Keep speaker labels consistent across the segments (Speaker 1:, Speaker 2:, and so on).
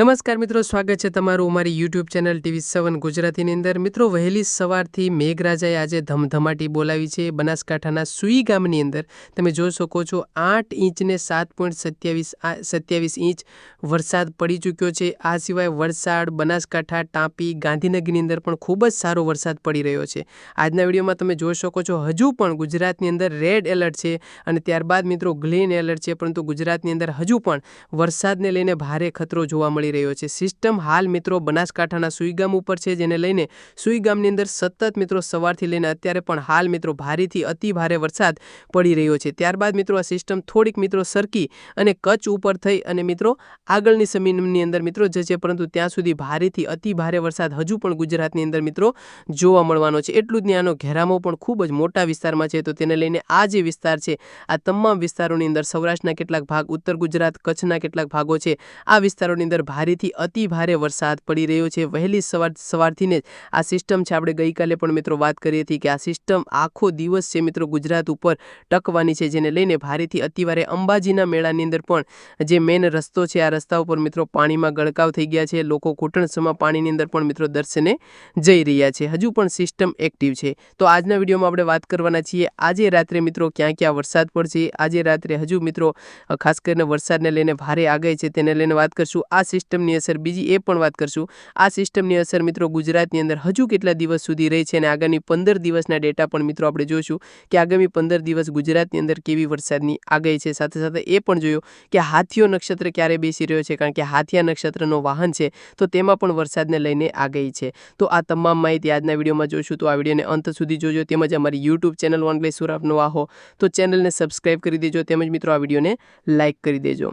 Speaker 1: નમસ્કાર મિત્રો, સ્વાગત છે તમારું અમારી યુટ્યુબ ચેનલ ટીવી સેવન ગુજરાતીની અંદર. મિત્રો, વહેલી સવારથી મેઘરાજાએ આજે ધમધમાટી બોલાવી છે બનાસકાંઠાના સુઈ ગામની અંદર. તમે જોઈ શકો છો, આઠ ઇંચને સાત પોઈન્ટ સત્યાવીસ સત્યાવીસ ઇંચ વરસાદ પડી ચૂક્યો છે. આ સિવાય વલસાડ, બનાસકાંઠા ટાંપી ગાંધીનગરની અંદર પણ ખૂબ જ સારો વરસાદ પડી રહ્યો છે. આજના વિડીયોમાં તમે જોઈ શકો છો, હજુ પણ ગુજરાતની અંદર રેડ એલર્ટ છે અને ત્યારબાદ મિત્રો ગ્રીન એલર્ટ છે, પરંતુ ગુજરાતની અંદર હજુ પણ વરસાદને લઈને ભારે ખતરો જોવા મળી રહ્યો છે. સિસ્ટમ હાલ મિત્રો બનાસકાંઠાના સુઈગામ ઉપર છે, જેને લઈને સુઈગામની અંદર સતત મિત્રો સવારથી લઈને અત્યારે પણ હાલ મિત્રો ભારેથી અતિ ભારે વરસાદ પડી રહ્યો છે. ત્યારબાદ મિત્રો આ સિસ્ટમ થોડીક મિત્રો સરકી અને કચ્છ ઉપર થઈ અને મિત્રો આગળની જમીનની અંદર મિત્રો જશે પરંતુ ત્યાં સુધી ભારેથી અતિ ભારે વરસાદ હજુ પણ ગુજરાતની અંદર મિત્રો જોવા મળવાનો છે. એટલું જ નહીં ઘેરામો પણ ખૂબ જ મોટા વિસ્તારમાં છે. તો તેને લઈને આ જે વિસ્તાર છે, આ તમામ વિસ્તારોની અંદર સૌરાષ્ટ્રના કેટલાક ભાગ, ઉત્તર ગુજરાત, કચ્છના કેટલાક ભાગો છે, આ વિસ્તારોની અંદર ભારેથી અતિ ભારે વરસાદ પડી રહ્યો છે. વહેલી સવાર, સવારથીને આ સિસ્ટમ છે. આપણે ગઈકાલે પણ મિત્રો વાત કરી હતી કે આ સિસ્ટમ આખો દિવસ છે મિત્રો ગુજરાત ઉપર ટકવાની છે, જેને લઈને ભારેથી અતિવારે અંબાજીના મેળાની અંદર પણ જે મેન રસ્તો છે, આ રસ્તા ઉપર મિત્રો પાણીમાં ગળકાવ થઈ ગયા છે. લોકો ઘૂંટણસમાં પાણીની અંદર પણ મિત્રો દર્શને જઈ રહ્યા છે. હજુ પણ સિસ્ટમ એક્ટિવ છે. તો આજના વિડીયોમાં આપણે વાત કરવાના છીએ, આજે રાત્રે મિત્રો ક્યાં ક્યાં વરસાદ પડશે? આજે રાત્રે હજુ મિત્રો, ખાસ કરીને વરસાદને લઈને ભારે આગાહી છે. તેને લઈને વાત કરશું. આ સિસ્ટમની અસર. બીજી એ પણ વાત કરશું. આ સિસ્ટમની અસર મિત્રો ગુજરાતની અંદર હજુ કેટલા દિવસ સુધી રહી છે અને આગામી પંદર દિવસના ડેટા પણ મિત્રો આપણે જોઈશું કે આગામી પંદર દિવસ ગુજરાતની અંદર કેવી વરસાદની આગાહી છે. સાથે સાથે એ પણ જોયું કે હાથીઓ નક્ષત્ર ક્યારે બેસી રહ્યો છે, કારણ કે હાથિયા નક્ષત્રનો વાહન છે, તો તેમાં પણ વરસાદને લઈને આગાહી છે. તો આ તમામ માહિતી આજના વિડીયોમાં જોઈશું. તો આ વિડીયોને અંત સુધી જોજો. તેમજ અમારી યુટ્યુબ ચેનલ વન પ્લે સુરાપનો આહો. તો ચેનલને સબસ્ક્રાઈબ કરી દેજો. તેમજ મિત્રો આ વિડીયોને લાઇક કરી દેજો.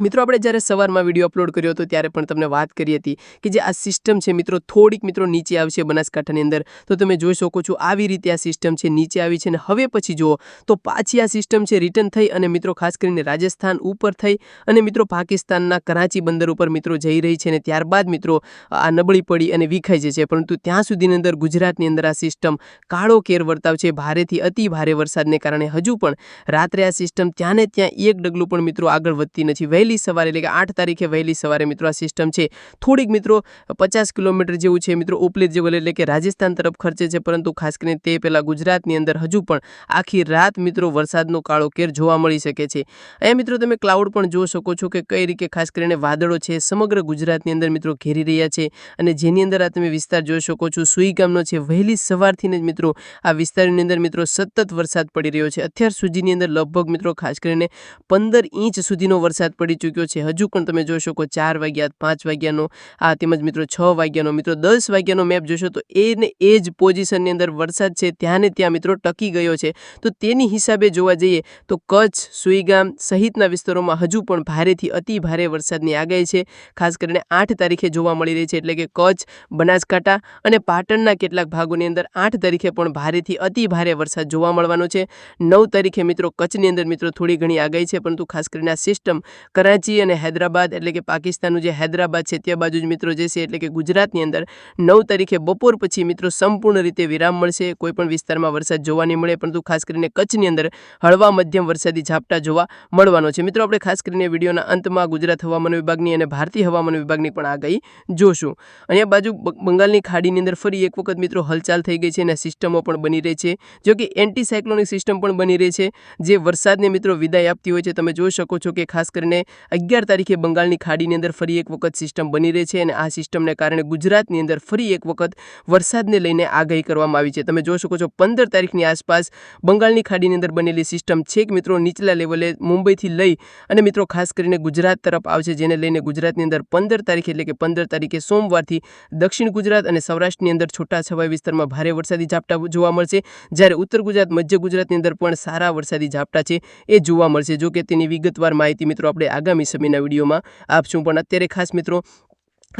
Speaker 1: મિત્રો, આપણે જ્યારે સવારમાં વીડિયો અપલોડ કર્યો હતો, ત્યારે પણ તમને વાત કરી હતી કે જે આ સિસ્ટમ છે, મિત્રો, થોડીક, મિત્રો, નીચે આવશે બનાસકાંઠાની અંદર. તો તમે જોઈ શકો છો, આવી રીતે આ સિસ્ટમ છે, નીચે આવી છે અને હવે પછી જુઓ, તો પાછી આ સિસ્ટમ છે રિટર્ન થઈ અને મિત્રો, ખાસ કરીને રાજસ્થાન ઉપર થઈ અને મિત્રો, પાકિસ્તાનના કરાચી બંદર ઉપર મિત્રો જઈ રહી છે અને ત્યારબાદ મિત્રો, આ નબળી પડી અને વિખાઈ જાય છે. પરંતુ ત્યાં સુધીની અંદર ગુજરાતની અંદર આ સિસ્ટમ કાળો કેર વર્તાવ છે. ભારેથી અતિ ભારે વરસાદને કારણે હજુ પણ રાત્રે આ સિસ્ટમ ત્યાંને ત્યાં એક ડગલું પણ મિત્રો આગળ વધતી નથી. વહેલી સવારે, એટલે કે આઠ તારીખે વહેલી સવારે મિત્રો આ સિસ્ટમ છે. થોડીક મિત્રો પચાસ કિલોમીટર જેવું છે મિત્રો ઉપલેટ જેવું, એટલે કે રાજસ્થાન તરફ ખર્ચે છે, પરંતુ ખાસ કરીને તે પહેલાં ગુજરાતની અંદર હજુ પણ આખી રાત મિત્રો વરસાદનો કાળો કેર જોવા મળી શકે છે. અહીંયા મિત્રો તમે ક્લાઉડ પણ જોઈ શકો છો કે કઈ રીતે ખાસ કરીને વાદળો છે, સમગ્ર ગુજરાતની અંદર મિત્રો ઘેરી રહ્યા છે. અને જેની અંદર આ તમે વિસ્તાર જોઈ શકો છો, સુઈ ગામનો છે. વહેલી સવારથી જ મિત્રો આ વિસ્તારની અંદર મિત્રો સતત વરસાદ પડી રહ્યો છે. અત્યાર સુધીની અંદર લગભગ મિત્રો ખાસ કરીને પંદર ઇંચ સુધીનો વરસાદ પડી ચૂક્યો છે. હજુ પણ તમે જોઈ શકો ચાર વાગ્યા, પાંચ વાગ્યાનો, આ તેમજ મિત્રો છ વાગ્યાનો, મિત્રો દસ વાગ્યાનો મેપ જોશો તો એને એ જ પોઝિશનની અંદર વરસાદ છે. ત્યાં ને ત્યાં મિત્રો ટકી ગયો છે. તો તેની હિસાબે જોવા જઈએ તો કચ્છ, સુઈગામ સહિતના વિસ્તારોમાં હજુ પણ ભારેથી અતિ ભારે વરસાદની આગાહી છે. ખાસ કરીને આઠ તારીખે જોવા મળી રહી છે એટલે કે કચ્છ, બનાસકાંઠા અને પાટણના કેટલાક ભાગોની અંદર આઠ તારીખે પણ ભારેથી અતિ ભારે વરસાદ જોવા મળવાનો છે. નવ તારીખે મિત્રો કચ્છની અંદર મિત્રો થોડી ઘણી આગાહી છે, પરંતુ ખાસ કરીને આ સિસ્ટમ કરાચી કરાચી અને હૈદરાબાદ, એટલે કે પાકિસ્તાનનું જે હૈદરાબાદ છે, ત્યાં બાજુ જ મિત્રો જે છે, એટલે કે ગુજરાતની અંદર નવ તારીખે બપોર પછી મિત્રો સંપૂર્ણ રીતે વિરામ મળશે. કોઈપણ વિસ્તારમાં વરસાદ જોવા નહીં મળે, પરંતુ ખાસ કરીને કચ્છની અંદર હળવા મધ્યમ વરસાદી ઝાપટા જોવા મળવાનો છે. મિત્રો, આપણે ખાસ કરીને વિડીયોના અંતમાં ગુજરાત હવામાન વિભાગની અને ભારતીય હવામાન વિભાગની પણ આગાહી જોશું. અહીંયા બાજુ બંગાળની ખાડીની અંદર ફરી એક વખત મિત્રો હલચાલ થઈ ગઈ છે અને સિસ્ટમો પણ બની રહી છે. જો કે એન્ટી સાયક્લોનિક સિસ્ટમ પણ બની રહી છે. જે વરસાદને મિત્રો વિદાય આપતી હોય છે, તમે જોઈ શકો છો કે ખાસ કરીને અગિયાર તારીખે બંગાળની ખાડીની અંદર ફરી એક વખત સિસ્ટમ બની રહી છે અને આ સિસ્ટમને કારણે ગુજરાતની અંદર ફરી એક વખત વરસાદને લઈને આગાહી કરવામાં આવી છે. તમે જોઈ શકો છો, પંદર તારીખની આસપાસ બંગાળની ખાડીની અંદર બનેલી સિસ્ટમ છેક મિત્રો નીચલા લેવલે મુંબઈથી લઈ અને મિત્રો ખાસ કરીને ગુજરાત તરફ આવશે, જેને લઈને ગુજરાતની અંદર પંદર તારીખ એટલે કે પંદર તારીખે સોમવારથી દક્ષિણ ગુજરાત અને સૌરાષ્ટ્રની અંદર છૂટાછવાયા વિસ્તારમાં ભારે વરસાદી ઝાપટા જોવા મળશે. જ્યારે ઉત્તર ગુજરાત, મધ્ય ગુજરાતની અંદર પણ સારા વરસાદી ઝાપટા છે એ જોવા મળશે. જો કે તેની વિગતવાર માહિતી મિત્રો આપણે આગામી સમયના વિડીયોમાં આપશું પણ અત્યારે ખાસ મિત્રો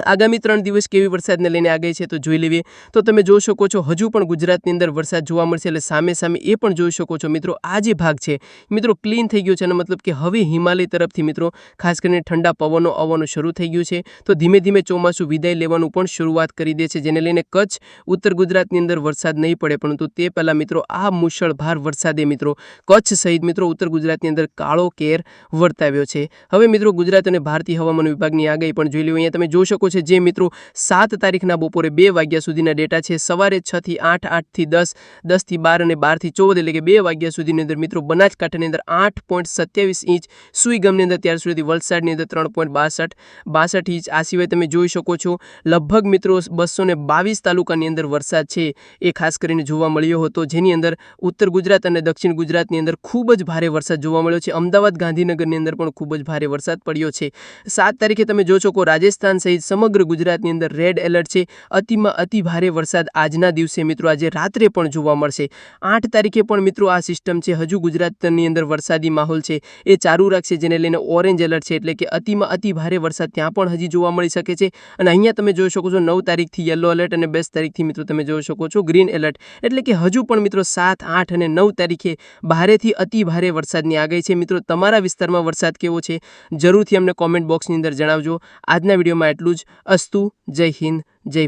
Speaker 1: આગામી ત્રણ દિવસ કેવી વરસાદને લઈને આગાહી છે તો જોઈ લેવીએ તો તમે જોઈ શકો છો, હજુ પણ ગુજરાતની અંદર વરસાદ જોવા મળશે એટલે સામે સામે એ પણ જોઈ શકો છો. મિત્રો, આ જે ભાગ છે, મિત્રો, ક્લીન થઈ ગયો છે. અને મતલબ કે હવે હિમાલય તરફથી, મિત્રો, ખાસ કરીને ઠંડા પવનો આવવાનું શરૂ થઈ ગયું છે. તો ધીમે ધીમે ચોમાસું વિદાય લેવાનું પણ શરૂઆત કરી દે છે, જેને લઈને કચ્છ, ઉત્તર ગુજરાતની અંદર વરસાદ નહીં પડે. પરંતુ તે પહેલાં, મિત્રો, આ મુશળભાર વરસાદે, મિત્રો, કચ્છ સહિત, મિત્રો, ઉત્તર ગુજરાતની અંદર કાળો કેર વર્તાવ્યો છે. હવે, મિત્રો, ગુજરાત અને ભારતીય હવામાન વિભાગની આગાહી પણ જોઈ લો અહીંયા તમે જોઈ શકો છો. જે મિત્રો સાત તારીખના બપોરે બે વાગ્યા સુધીના ડેટા છે. સવારે છથી આઠ આઠથી દસ દસથી બાર અને બારથી ચૌદ એટલે કે બે વાગ્યા સુધીની અંદર મિત્રો બનાસકાંઠાની અંદર આઠ પોઈન્ટ સત્યાવીસ ઇંચ, સુઈગમની અંદર ત્યાર સુધી વલસાડની અંદર ત્રણ પોઈન્ટ બાસઠ બાસઠ ઇંચ. આ સિવાય તમે જોઈ શકો છો, લગભગ મિત્રો બસો બાવીસ તાલુકાની અંદર વરસાદ છે એ ખાસ કરીને જોવા મળ્યો હતો. જેની અંદર ઉત્તર ગુજરાત અને દક્ષિણ ગુજરાતની અંદર ખૂબ જ ભારે વરસાદ જોવા મળ્યો છે. અમદાવાદ, ગાંધીનગરની અંદર પણ ખૂબ જ ભારે વરસાદ પડ્યો છે. સાત તારીખે તમે જો છો કે રાજસ્થાન સહિત સમગ્ર ગુજરાતની અંદર રેડ એલર્ટ છે. અતિમાં અતિ ભારે વરસાદ આજના દિવસે મિત્રો આજે રાત્રે પણ જોવા મળશે. આઠ તારીખે પણ મિત્રો આ સિસ્ટમ છે. હજુ ગુજરાતની અંદર વરસાદી માહોલ છે. એ ચાલુ રાખશે જેને લઈને ઓરેન્જ એલર્ટ છે એટલે કે અતિમાં અતિ ભારે વરસાદ ત્યાં પણ હજી જોવા મળી શકે છે. અને અહીંયા તમે જોઈ શકો છો નવ તારીખથી યલો એલર્ટ અને બેસ તારીખથી મિત્રો તમે જોઈ શકો છો ગ્રીન એલર્ટ એટલે કે હજુ પણ મિત્રો સાત, આઠ અને નવ તારીખે ભારેથી અતિ ભારે વરસાદની આગાહી છે. મિત્રો તમારા વિસ્તારમાં વરસાદ કેવો છે? જરૂરથી અમને કોમેન્ટ બોક્સની અંદર જણાવજો. આજના વિડીયોમાં એટલું જ અસ્તુ જય હિન્દ જય